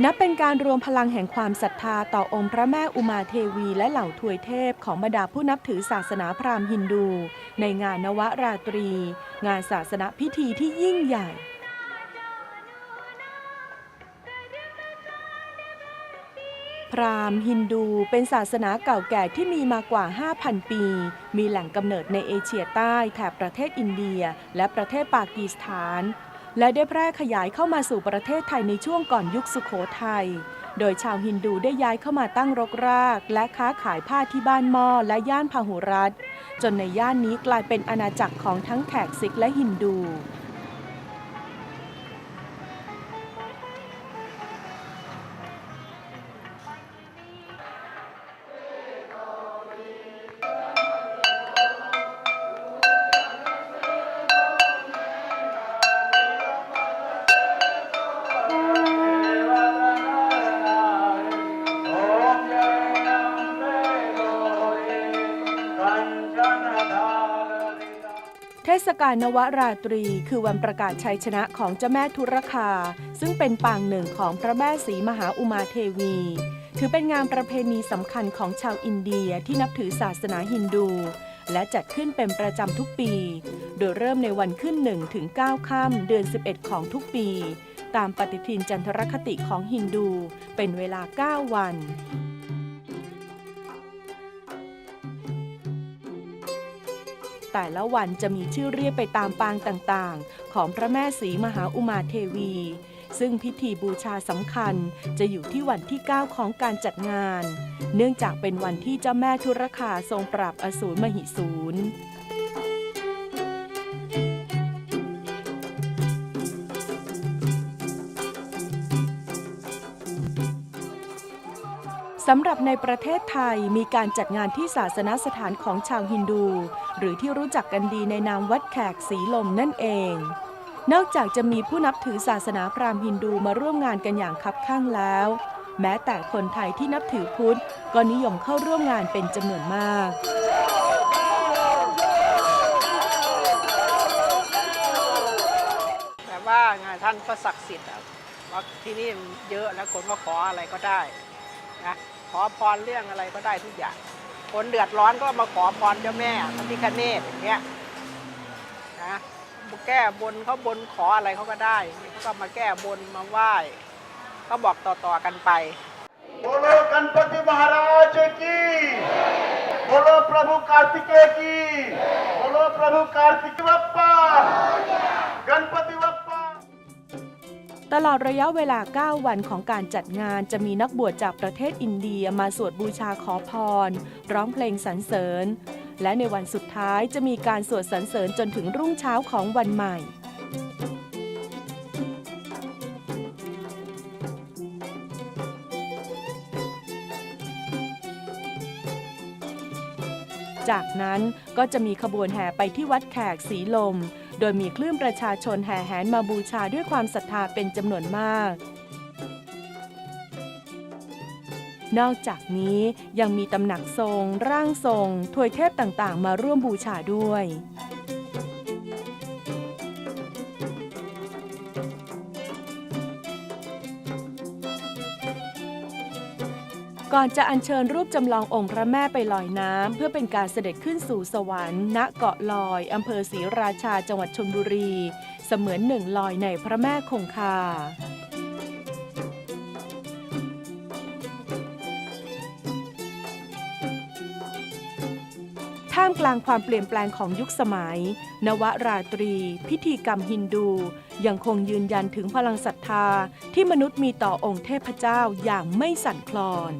นับเป็นการรวมพลังแห่งความศรัทธาต่อองค์พระแม่อุมาเทวีและเหล่าทวยเทพของบรรดาผู้นับถือศาสนาพราหมณ์ฮินดู ในงานนวราตรี งานศาสนพิธีที่ยิ่งใหญ่พราหมณ์ฮินดูเป็นศาสนาเก่าแก่ที่มีมากว่า 5,000 ปี มีแหล่งกำเนิดในเอเชียใต้แถบประเทศอินเดีย และประเทศปากีสถาน และได้แพร่ขยายเข้ามาสู่ประเทศไทยในช่วงก่อนยุคสุขโขทัย โดยชาวฮินดูได้ย้ายเข้ามาตั้งรกราก และค้าขายผ้าที่บ้านมอและย่านพาหุรัตจนในย่านนี้กลายเป็นอาณาจักรของทั้งแขกซิกและฮินดู ศกาลนวราตรี คือวันประกาศชัยชนะของเจ้าแม่ทุรคา ซึ่งเป็นปางหนึ่งของพระแม่ศรีมหาอุมาเทวี ถือเป็นงานประเพณีสำคัญของชาวอินเดียที่นับถือศาสนาฮินดู และจัดขึ้นเป็นประจำทุกปี โดยเริ่มในวันขึ้น1ถึง9ค่ำเดือน 11 ของทุกปี ตามปฏิทินจันทรคติของฮินดู เป็นเวลา 9 วัน แต่ละวันจะมีชื่อเรียกไปตามปางต่างๆ ของพระแม่ศรีมหาอุมาเทวี ซึ่งพิธีบูชาสำคัญจะอยู่ที่วันที่ 9 ของการจัดงาน เนื่องจากเป็นวันที่เจ้าแม่ทุรคาทรงปราบอสูรมหิสูรสำหรับในประเทศไทยมีการจัดงานที่ศาสนสถานของชาวฮินดู หรือที่รู้จักกันดีในนามวัดแขกสีลมนั่นเอง นอกจากจะมีผู้นับถือศาสนาพราหมณ์ฮินดูมาร่วมงานกันอย่างคับข้างแล้ว แม้แต่คนไทยที่นับถือพุทธก็นิยมเข้าร่วมงานเป็นจำนวนมากแต่ว่างานท่านก็ศักดิ์สิทธิ์อะว่าที่นี่เยอะแล้วคนก็ขออะไรก็ได้นะขอพรเรื่องอะไรก็ได้ทุกอย่าง คนเดือดร้อนก็มาขอพรเจ้าแม่พระพิฆเนศอย่างเงี้ยนะแก้บนเขาบนขออะไรเขาก็ได้เขาก็มาแก้บนมาไหว้ก็บอกต่อๆกันไป बोलो गणपति महाराज की बोलो प्रभु कार्तिकेय की बोलो प्रभु कार्तिक बप्पा गणपति बप्पा ตลอดระยะเวลา 9 วันของการจัดงานจะมีนักบวชจากประเทศอินเดียมาสวดบูชาขอพร ร้องเพลงสรรเสริญ และในวันสุดท้ายจะมีการสวดสรรเสริญจนถึงรุ่งเช้าของวันใหม่จากนั้นก็จะมีขบวนแห่ไปที่วัดแขกสีลม โดยมีคลื่นประชาชนแห่แหนมาบูชาด้วยความศรัทธาเป็นจำนวนมาก นอกจากนี้ยังมีตำหนักทรง ร่างทรง ถวยเทพต่างๆ มาร่วมบูชาด้วย ก่อนจะอัญเชิญรูปจำลององค์พระแม่ไปลอยน้ำเพื่อเป็นการเสด็จขึ้นสู่สวรรค์ณเกาะลอยอำเภอศรีราชาจังหวัดชลบุรี เสมือนหนึ่งลอยในพระแม่คงคาท่ามกลางความเปลี่ยนแปลงของยุคสมัย นวราตรี พิธีกรรมฮินดู ยังคงยืนยันถึงพลังศรัทธาที่มนุษย์มีต่อองค์เทพเจ้าอย่างไม่สั่นคลอน